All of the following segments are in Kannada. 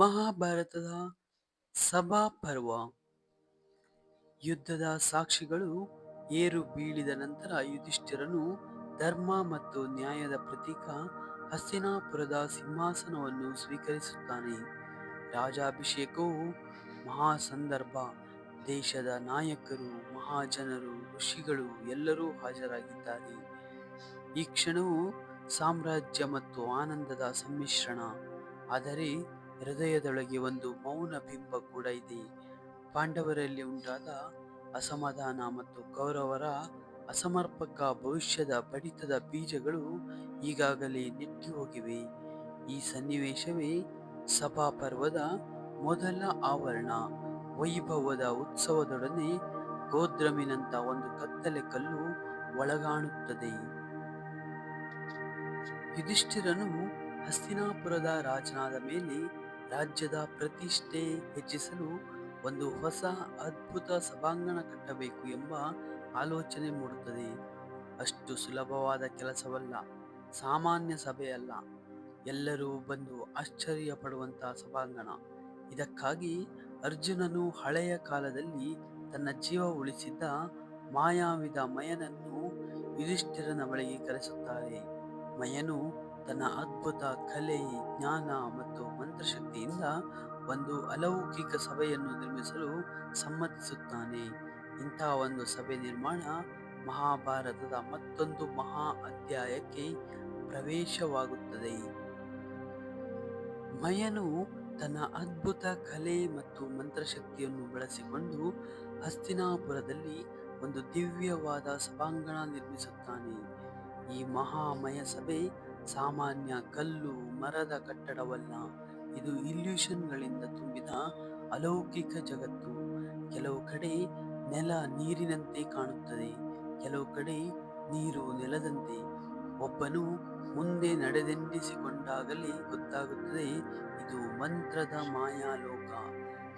ಮಹಾಭಾರತದ ಸಭಾಪರ್ವ ಯುದ್ಧದ ಸಾಕ್ಷಿಗಳು ಏರು ಬೀಳಿದ ನಂತರ ಯುಧಿಷ್ಠಿರನು ಧರ್ಮ ಮತ್ತು ನ್ಯಾಯದ ಪ್ರತೀಕ ಹಸ್ತಿನಾಪುರದ ಸಿಂಹಾಸನವನ್ನು ಸ್ವೀಕರಿಸುತ್ತಾನೆ. ರಾಜಾಭಿಷೇಕವು ಮಹಾ ಸಂದರ್ಭ ದೇಶದ ನಾಯಕರು, ಮಹಾಜನರು, ಋಷಿಗಳು ಎಲ್ಲರೂ ಹಾಜರಾಗಿದ್ದಾರೆ. ಈ ಕ್ಷಣವು ಸಾಮ್ರಾಜ್ಯ ಮತ್ತು ಆನಂದದ ಸಮ್ಮಿಶ್ರಣ. ಆದರೆ ಹೃದಯದೊಳಗೆ ಒಂದು ಮೌನ ಬಿಂಬ ಕೂಡ ಇದೆ. ಪಾಂಡವರಲ್ಲಿ ಉಂಟಾದ ಅಸಮಾಧಾನ ಮತ್ತು ಕೌರವರ ಅಸಮರ್ಪಕ ಭವಿಷ್ಯದ ಬಡಿತದ ಬೀಜಗಳು ಈಗಾಗಲೇ ನೆಟ್ಟಿ ಹೋಗಿವೆ. ಈ ಸನ್ನಿವೇಶವೇ ಸಭಾಪರ್ವದ ಮೊದಲ ಆವರಣ. ವೈಭವದ ಉತ್ಸವದೊಡನೆ ಗೋದ್ರಮಿನಂತ ಒಂದು ಕತ್ತಲೆ ಕಲ್ಲು ಒಳಗಾಣುತ್ತದೆ. ಯುಧಿಷ್ಠಿರನು ಹಸ್ತಿನಾಪುರದ ರಾಜನಾದ ಮೇಲೆ ರಾಜ್ಯದ ಪ್ರತಿಷ್ಠೆ ಹೆಚ್ಚಿಸಲು ಒಂದು ಹೊಸ ಅದ್ಭುತ ಸಭಾಂಗಣ ಕಟ್ಟಬೇಕು ಎಂಬ ಆಲೋಚನೆ ಮೂಡುತ್ತದೆ. ಅಷ್ಟು ಸುಲಭವಾದ ಕೆಲಸವಲ್ಲ, ಸಾಮಾನ್ಯ ಸಭೆಯಲ್ಲ. ಎಲ್ಲರೂ ಬಂದು ಆಶ್ಚರ್ಯ ಪಡುವಂತಹ ಸಭಾಂಗಣ. ಇದಕ್ಕಾಗಿ ಅರ್ಜುನನು ಹಳೆಯ ಕಾಲದಲ್ಲಿ ತನ್ನ ಜೀವ ಉಳಿಸಿದ್ದ ಮಾಯಾವಿದ ಮಯನನ್ನು ಯುಧಿಷ್ಠಿರನ ಬಳಿಗೆ ಕರೆಸುತ್ತಾರೆ. ಮಯನು ತನ್ನ ಅದ್ಭುತ ಕಲೆ, ಜ್ಞಾನ ಮತ್ತು ಮಂತ್ರಶಕ್ತಿಯಿಂದ ಒಂದು ಅಲೌಕಿಕ ಸಭೆಯನ್ನು ನಿರ್ಮಿಸಲು ಸಮ್ಮತಿಸುತ್ತಾನೆ. ಇಂಥ ಒಂದು ಸಭೆ ನಿರ್ಮಾಣ ಮಹಾಭಾರತದ ಮತ್ತೊಂದು ಮಹಾ ಅಧ್ಯಾಯಕ್ಕೆ ಪ್ರವೇಶವಾಗುತ್ತದೆ. ಮಯನು ತನ್ನ ಅದ್ಭುತ ಕಲೆ ಮತ್ತು ಮಂತ್ರಶಕ್ತಿಯನ್ನು ಬಳಸಿಕೊಂಡು ಹಸ್ತಿನಾಪುರದಲ್ಲಿ ಒಂದು ದಿವ್ಯವಾದ ಸಭಾಂಗಣ ನಿರ್ಮಿಸುತ್ತಾನೆ. ಈ ಮಹಾಮಯ ಸಭೆ ಸಾಮಾನ್ಯ ಕಲ್ಲು, ಮರದ ಕಟ್ಟಡವಲ್ಲ, ಇದು ಇಲ್ಯೂಷನ್ಗಳಿಂದ ತುಂಬಿದ ಅಲೌಕಿಕ ಜಗತ್ತು. ಕೆಲವು ಕಡೆ ನೆಲ ನೀರಿನಂತೆ ಕಾಣುತ್ತದೆ, ಕೆಲವು ಕಡೆ ನೀರು ನೆಲದಂತೆ. ಒಬ್ಬನು ಮುಂದೆ ನಡೆದೆಂಡಿಸಿಕೊಂಡಾಗಲೇ ಗೊತ್ತಾಗುತ್ತದೆ, ಇದು ಮಂತ್ರದ ಮಾಯಾಲೋಕ.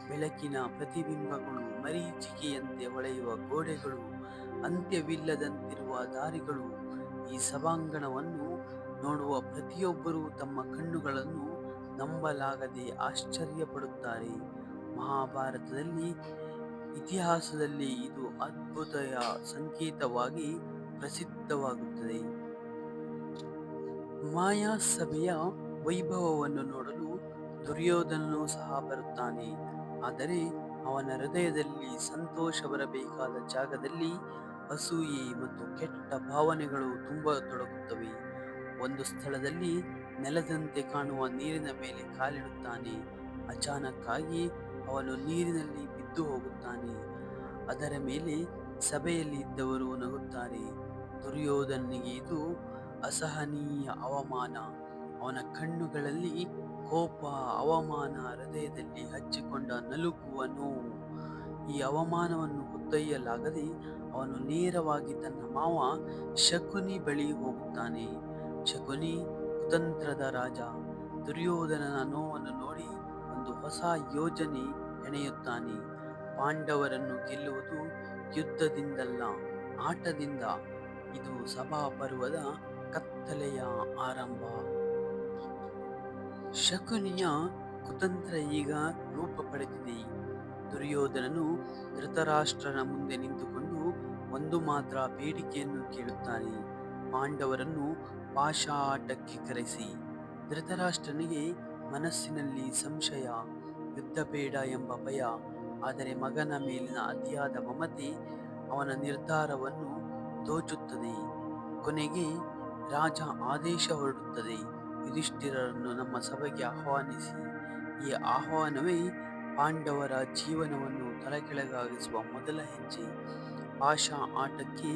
ಬೆಳಕಿನ ಪ್ರತಿಬಿಂಬಗಳು ಮರೀಚಿಕೆಯಂತೆ ಹೊಳೆಯುವ ಗೋಡೆಗಳು, ಅಂತ್ಯವಿಲ್ಲದಂತಿರುವ ದಾರಿಗಳು. ಈ ಸಭಾಂಗಣವನ್ನು ನೋಡುವ ಪ್ರತಿಯೊಬ್ಬರೂ ತಮ್ಮ ಕಣ್ಣುಗಳನ್ನು ನಂಬಲಾಗದೆ ಆಶ್ಚರ್ಯಪಡುತ್ತಾರೆ. ಮಹಾಭಾರತದಲ್ಲಿ ಇತಿಹಾಸದಲ್ಲಿ ಇದು ಅದ್ಭುತಯ ಸಂಕೇತವಾಗಿ ಪ್ರಸಿದ್ಧವಾಗುತ್ತದೆ. ಮಾಯಾ ಸಭೆಯ ವೈಭವವನ್ನು ನೋಡಲು ದುರ್ಯೋಧನನು ಸಹ ಬರುತ್ತಾನೆ. ಆದರೆ ಅವನ ಹೃದಯದಲ್ಲಿ ಸಂತೋಷ ಬರಬೇಕಾದ ಜಾಗದಲ್ಲಿ ಅಸೂಯೆ ಮತ್ತು ಕೆಟ್ಟ ಭಾವನೆಗಳು ತುಂಬತೊಡಗುತ್ತವೆ. ಒಂದು ಸ್ಥಳದಲ್ಲಿ ನೆಲದಂತೆ ಕಾಣುವ ನೀರಿನ ಮೇಲೆ ಕಾಲಿಡುತ್ತಾನೆ. ಅಚಾನಕ್ಕಾಗಿ ಅವನು ನೀರಿನಲ್ಲಿ ಬಿದ್ದು ಹೋಗುತ್ತಾನೆ. ಅದರ ಮೇಲೆ ಸಭೆಯಲ್ಲಿ ಇದ್ದವರು ನಗುತ್ತಾರೆ. ದುರ್ಯೋಧನಿಗೆ ಇದು ಅಸಹನೀಯ ಅವಮಾನ. ಅವನ ಕಣ್ಣುಗಳಲ್ಲಿ ಕೋಪ, ಅವಮಾನ, ಹೃದಯದಲ್ಲಿ ಹಚ್ಚಿಕೊಂಡ ನಲುಗುವ ನೋವು. ಈ ಅವಮಾನವನ್ನು ಹೊತ್ತೊಯ್ಯಲಾಗದೆ ಅವನು ನೇರವಾಗಿ ತನ್ನ ಮಾವ ಶಕುನಿ ಬಳಿ ಹೋಗುತ್ತಾನೆ. ಶಕುನಿ, ಕುತಂತ್ರದ ರಾಜ, ದುರ್ಯೋಧನನ ನೋವನ್ನು ನೋಡಿ ಒಂದು ಹೊಸ ಯೋಜನೆ ಹೆಣೆಯುತ್ತಾನೆ ಪಾಂಡವರನ್ನು ಗೆಲ್ಲುವುದು ಯುದ್ಧದಿಂದಲ್ಲ, ಆಟದಿಂದ. ಇದು ಸಭಾಪರ್ವದ ಕತ್ತಲೆಯ ಆರಂಭ. ಶಕುನಿಯ ಕುತಂತ್ರ ಈಗ ರೂಪ ಪಡೆದಿದೆ. ದುರ್ಯೋಧನನು ಧೃತರಾಷ್ಟ್ರನ ಮುಂದೆ ನಿಂತುಕೊಂಡು ಒಂದು ಮಾತ್ರ ಬೇಡಿಕೆಯನ್ನು ಕೇಳುತ್ತಾನೆ. ಪಾಂಡವರನ್ನು ಪಾಶಾಟಕ್ಕೆ ಕರೆಸಿ ಧೃತರಾಷ್ಟ್ರನಿಗೆ ಮನಸ್ಸಿನಲ್ಲಿ ಸಂಶಯ ಯುದ್ಧ ಬೇಡ ಎಂಬ ಭಯ, ಆದರೆ ಮಗನ ಮೇಲಿನ ಅತಿಯಾದ ಮಮತೆ ಅವನ ನಿರ್ಧಾರವನ್ನು ದೋಚುತ್ತದೆ. ಕೊನೆಗೆ ರಾಜ ಆದೇಶ ಹೊರಡುತ್ತದೆ. ಯುಧಿಷ್ಠಿರರನ್ನು ನಮ್ಮ ಸಭೆಗೆ ಆಹ್ವಾನಿಸಿ. ಈ ಆಹ್ವಾನವೇ ಪಾಂಡವರ ಜೀವನವನ್ನು ತಲೆಕೆಳಗಾಗಿಸುವ ಮೊದಲ ಹೆಜ್ಜೆ. ಆಶಾ ಆಟಕ್ಕೆ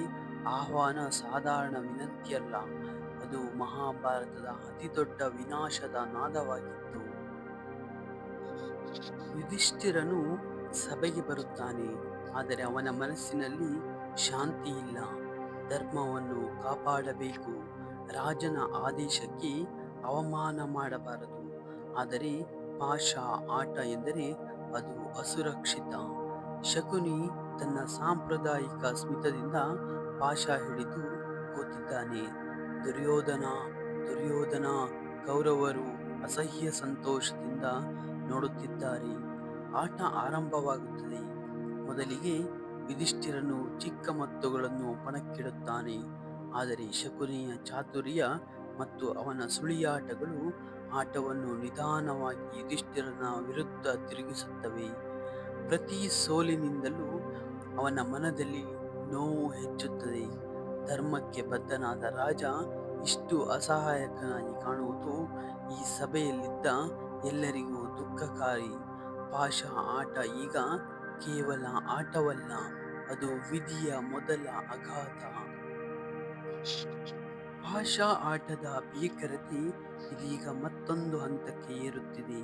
ಆಹ್ವಾನ ಸಾಧಾರಣ ವಿನಂತಿಯಲ್ಲ. ಅದು ಮಹಾಭಾರತದ ಅತಿದೊಡ್ಡ ವಿನಾಶದ ನಾದವಾಗಿತ್ತು. ಯುಧಿಷ್ಠಿರನು ಸಭೆಗೆ ಬರುತ್ತಾನೆ, ಆದರೆ ಅವನ ಮನಸ್ಸಿನಲ್ಲಿ ಶಾಂತಿ ಇಲ್ಲ. ಧರ್ಮವನ್ನು ಕಾಪಾಡಬೇಕು, ರಾಜನ ಆದೇಶಕ್ಕೆ ಅವಮಾನ ಮಾಡಬಾರದು. ಆದರೆ ಪಾಶ ಆಟ ಎಂದರೆ ಅದು ಅಸುರಕ್ಷಿತ. ಶಕುನಿ ತನ್ನ ಸಾಂಪ್ರದಾಯಿಕ ಸ್ಮಿತದಿಂದ ಪಾಶ ಹಿಡಿದು ಕೂತಿದ್ದಾನೆ. ದುರ್ಯೋಧನ ದುರ್ಯೋಧನ ಕೌರವರು ಅಸಹ್ಯ ಸಂತೋಷದಿಂದ ನೋಡುತ್ತಿದ್ದಾರೆ. ಆಟ ಆರಂಭವಾಗುತ್ತದೆ. ಮೊದಲಿಗೆ ಯುಧಿಷ್ಠಿರನು ಚಿಕ್ಕ ಮತ್ತುಗಳನ್ನು ಪಣಕ್ಕಿಡುತ್ತಾನೆ. ಆದರೆ ಶಕುನಿಯ ಚಾತುರ್ಯ ಮತ್ತು ಅವನ ಸುಳಿಯಾಟಗಳು ಆಟವನ್ನು ನಿಧಾನವಾಗಿ ಯುಧಿಷ್ಠಿರನ ವಿರುದ್ಧ ತಿರುಗಿಸುತ್ತವೆ. ಪ್ರತಿ ಸೋಲಿನಿಂದಲೂ ಅವನ ಮನದಲ್ಲಿ ನೋವು ಹೆಚ್ಚುತ್ತದೆ. ಧರ್ಮಕ್ಕೆ ಬದ್ಧನಾದ ರಾಜ ಇಷ್ಟು ಅಸಹಾಯಕನಾಗಿ ಕಾಣುವುದು ಈ ಸಭೆಯಲ್ಲಿದ್ದ ಎಲ್ಲರಿಗೂ ದುಃಖಕಾರಿ. ಪಾಶ ಆಟ ಈಗ ಕೇವಲ ಆಟವಲ್ಲ, ಅದು ವಿಧಿಯ ಮೊದಲ ಆಘಾತ ಭಾಷಾ ಆಟದ ಭೀಕರತೆ ಇದೀಗ ಮತ್ತೊಂದು ಹಂತಕ್ಕೆ ಏರುತ್ತಿದೆ.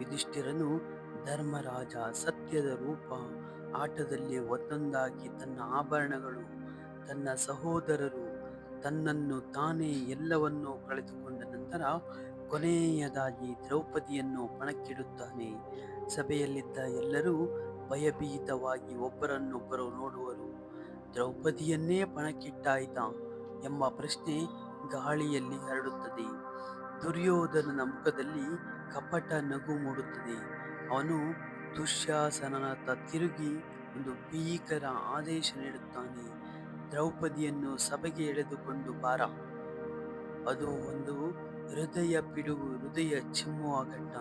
ಯುಧಿಷ್ಠಿರನು ಧರ್ಮರಾಜ ಸತ್ಯದ ರೂಪ, ಆಟದಲ್ಲಿ ಒಂದೊಂದಾಗಿ ತನ್ನ ಆಭರಣಗಳು ತನ್ನ ಸಹೋದರರು ತನ್ನನ್ನು ತಾನೇ ಎಲ್ಲವನ್ನೂ ಕಳೆದುಕೊಂಡ ನಂತರ ಕೊನೆಯದಾಗಿ ದ್ರೌಪದಿಯನ್ನು ಪಣಕ್ಕಿಡುತ್ತಾನೆ. ಸಭೆಯಲ್ಲಿದ್ದ ಎಲ್ಲರೂ ಭಯಭೀತವಾಗಿ ಒಬ್ಬರನ್ನೊಬ್ಬರು ನೋಡುವರು. ದ್ರೌಪದಿಯನ್ನೇ ಪಣಕ್ಕಿಟ್ಟಾಯಿತ ಎಂಬ ಪ್ರಶ್ನೆ ಗಾಳಿಯಲ್ಲಿ ಹರಡುತ್ತದೆ. ದುರ್ಯೋಧನನ ಮುಖದಲ್ಲಿ ಕಪಟ ನಗು ಮೂಡುತ್ತದೆ. ಅವನು ದುಶ್ಯಾಸನನತ್ತ ತಿರುಗಿ ಒಂದು ಭೀಕರ ಆದೇಶ ನೀಡುತ್ತಾನೆ. ದ್ರೌಪದಿಯನ್ನು ಸಭೆಗೆ ಎಳೆದುಕೊಂಡು ಬಾರ. ಅದು ಒಂದು ಹೃದಯ ಪಿಡುಗು, ಹೃದಯ ಚಿಮ್ಮುವ ಘಟ್ಟ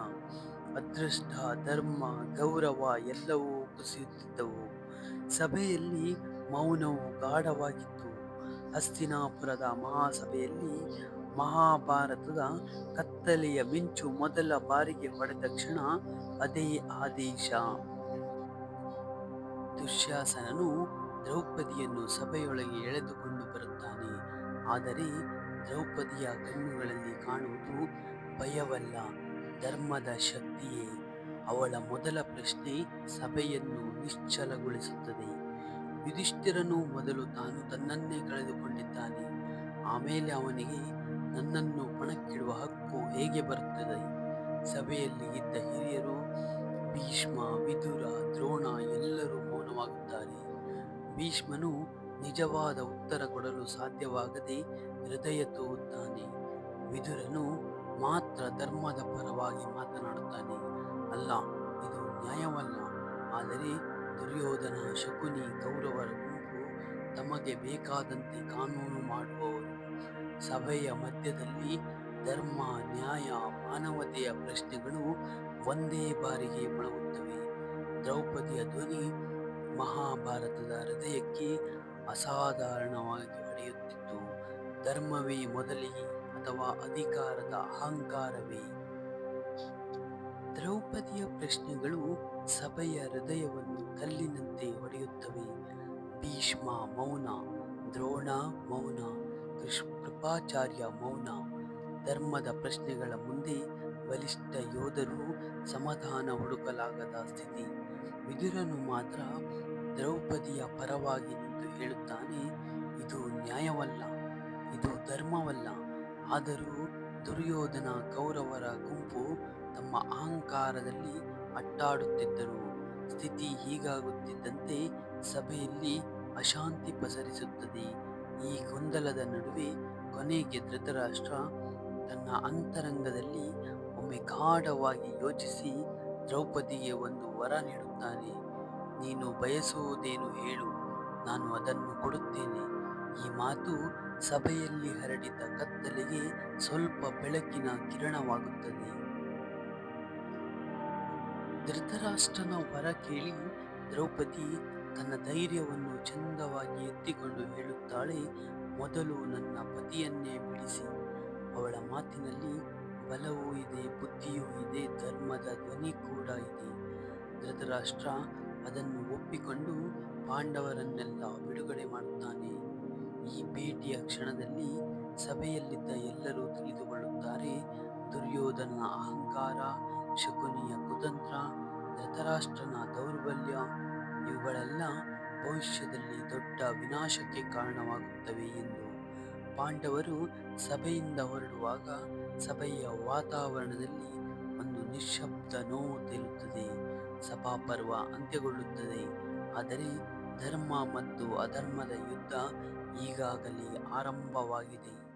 ಅದೃಷ್ಟ, ಧರ್ಮ, ಗೌರವ ಎಲ್ಲವೂ ಕುಸಿಯುತ್ತಿದ್ದವು. ಸಭೆಯಲ್ಲಿ ಮೌನವು ಗಾಢವಾಗಿತ್ತು. ಹಸ್ತಿನಾಪುರದ ಮಹಾಸಭೆಯಲ್ಲಿ ಮಹಾಭಾರತದ ಕತ್ತಲೆಯ ಮಿಂಚು ಮೊದಲ ಬಾರಿಗೆ ಹೊಡೆದ ಕ್ಷಣ ಅದೇ ಆದೇಶ. ದುಶ್ಯಾಸನನು ದ್ರೌಪದಿಯನ್ನು ಸಭೆಯೊಳಗೆ ಎಳೆದುಕೊಂಡು ಬರುತ್ತಾನೆ. ಆದರೆ ದ್ರೌಪದಿಯ ಕಣ್ಣುಗಳಲ್ಲಿ ಕಾಣುವುದು ಭಯವಲ್ಲ, ಧರ್ಮದ ಶಕ್ತಿಯೇ. ಅವಳ ಮೊದಲ ಪ್ರಶ್ನೆ ಸಭೆಯನ್ನು ನಿಶ್ಚಲಗೊಳಿಸುತ್ತದೆ. ಯುಧಿಷ್ಠಿರನು ಮೊದಲು ತಾನು ತನ್ನನ್ನೇ ಕಳೆದುಕೊಂಡಿದ್ದಾನೆ. ಆಮೇಲೆ ಅವನಿಗೆ ನನ್ನನ್ನು ಪಣಕ್ಕಿಡುವ ಹಕ್ಕು ಹೇಗೆ ಬರುತ್ತದೆ? ಸಭೆಯಲ್ಲಿ ಇದ್ದ ಹಿರಿಯರು ಭೀಷ್ಮ, ವಿದುರ, ದ್ರೋಣ ಎಲ್ಲರೂ ಮೌನವಾಗುತ್ತಾರೆ. ಭೀಷ್ಮನು ನಿಜವಾದ ಉತ್ತರ ಕೊಡಲು ಸಾಧ್ಯವಾಗದೆ ಹೃದಯ ತೋರುತ್ತಾನೆ. ವಿದುರನು ಮಾತ್ರ ಧರ್ಮದ ಪರವಾಗಿ ಮಾತನಾಡುತ್ತಾನೆ. ಅಲ್ಲ, ಇದು ನ್ಯಾಯವಲ್ಲ. ಆದರೆ ದುರ್ಯೋಧನ, ಶಕುನಿ, ಕೌರವರ ಗುಂಪು ತಮಗೆ ಬೇಕಾದಂತೆ ಕಾನೂನು ಮಾಡುವವರು. ಸಭೆಯ ಮಧ್ಯದಲ್ಲಿ ಧರ್ಮ, ನ್ಯಾಯ, ಮಾನವತೆಯ ಪ್ರಶ್ನೆಗಳು ಒಂದೇ ಬಾರಿಗೆ ಮೊಳಗುತ್ತವೆ. ದ್ರೌಪದಿಯ ಧ್ವನಿ ಮಹಾಭಾರತದ ಹೃದಯಕ್ಕೆ ಅಸಾಧಾರಣವಾಗಿ ಹೊಡೆಯುತ್ತಿತ್ತು. ಧರ್ಮವೇ ಮೊದಲೇ ಅಥವಾ ಅಧಿಕಾರದ ಅಹಂಕಾರವೇ? ದ್ರೌಪದಿಯ ಪ್ರಶ್ನೆಗಳು ಸಭೆಯ ಹೃದಯವನ್ನು ಕಲ್ಲಿನಂತೆ ಹೊಡೆಯುತ್ತವೆ. ಭೀಷ್ಮ ಮೌನ, ದ್ರೋಣ ಮೌನ ಕೃಷ್ ಕೃಪಾಚಾರ್ಯ ಮೌನ, ಧರ್ಮದ ಪ್ರಶ್ನೆಗಳ ಮುಂದೆ ಬಲಿಷ್ಠ ಯೋಧರು ಸಮಾಧಾನ ಹುಡುಕಲಾಗದ ಸ್ಥಿತಿ. ವಿದುರನು ಮಾತ್ರ ದ್ರೌಪದಿಯ ಪರವಾಗಿ ನಿಂತು ಹೇಳುತ್ತಾನೆ, ಇದು ನ್ಯಾಯವಲ್ಲ, ಇದು ಧರ್ಮವಲ್ಲ. ಆದರೂ ದುರ್ಯೋಧನ ಕೌರವರ ಗುಂಪು ತಮ್ಮ ಅಹಂಕಾರದಲ್ಲಿ ಅಟ್ಟಾಡುತ್ತಿದ್ದರು. ಸ್ಥಿತಿ ಹೀಗಾಗುತ್ತಿದ್ದಂತೆ ಸಭೆಯಲ್ಲಿ ಅಶಾಂತಿ ಪಸರಿಸುತ್ತದೆ. ಈ ಗೊಂದಲದ ನಡುವೆ ಕೊನೆಗೆ ಧೃತರಾಷ್ಟ್ರ ತನ್ನ ಅಂತರಂಗದಲ್ಲಿ ಒಮ್ಮೆ ಗಾಢವಾಗಿ ಯೋಚಿಸಿ ದ್ರೌಪದಿಗೆ ಒಂದು ವರ ನೀಡುತ್ತಾನೆ. ನೀನು ಬಯಸುವುದೇನು ಹೇಳು, ನಾನು ಅದನ್ನು ಕೊಡುತ್ತೇನೆ. ಈ ಮಾತು ಸಭೆಯಲ್ಲಿ ಹರಡಿದ ಕತ್ತಲೆಗೆ ಸ್ವಲ್ಪ ಬೆಳಕಿನ ಕಿರಣವಾಗುತ್ತದೆ. ಧೃತರಾಷ್ಟ್ರನ ವರ ಕೇಳಿ ದ್ರೌಪದಿ ತನ್ನ ಧೈರ್ಯವನ್ನು ಚಂದವಾಗಿ ಎತ್ತಿಕೊಂಡು ಹೇಳುತ್ತಾಳೆ, ಮೊದಲು ನನ್ನ ಪತಿಯನ್ನೇ ಬಿಡಿಸಿ, ಅವಳ ಮಾತಿನಲ್ಲಿ ಬಲವೂ ಇದೆ, ಬುದ್ಧಿಯೂ ಇದೆ, ಧರ್ಮದ ಧ್ವನಿ ಕೂಡ ಇದೆ. ಧೃತರಾಷ್ಟ್ರ ಅದನ್ನು ಒಪ್ಪಿಕೊಂಡು ಪಾಂಡವರನ್ನೆಲ್ಲ ಬಿಡುಗಡೆ ಮಾಡುತ್ತಾನೆ. ಈ ಭೇಟಿಯ ಕ್ಷಣದಲ್ಲಿ ಸಭೆಯಲ್ಲಿದ್ದ ಎಲ್ಲರೂ ತಿಳಿದುಕೊಳ್ಳುತ್ತಾರೆ, ದುರ್ಯೋಧನ ಅಹಂಕಾರ, ಶಕುನಿಯ ಕುತಂತ್ರ, ಧೃತರಾಷ್ಟ್ರನ ದೌರ್ಬಲ್ಯ, ಇವುಗಳೆಲ್ಲ ಭವಿಷ್ಯದಲ್ಲಿ ದೊಡ್ಡ ವಿನಾಶಕ್ಕೆ ಕಾರಣವಾಗುತ್ತವೆ ಎಂದು ಪಾಂಡವರು ಸಭೆಯಿಂದ ಹೊರಡುವಾಗ ಸಭೆಯ ವಾತಾವರಣದಲ್ಲಿ ಒಂದು ನಿಶ್ಶಬ್ದ ನೋವು ತೇಲುತ್ತದೆ. ಸಭಾಪರ್ವ ಅಂತ್ಯಗೊಳ್ಳುತ್ತದೆ. ಆದರೆ ಧರ್ಮ ಮತ್ತು ಅಧರ್ಮದ ಯುದ್ಧ ಈಗಾಗಲೇ ಆರಂಭವಾಗಿದೆ.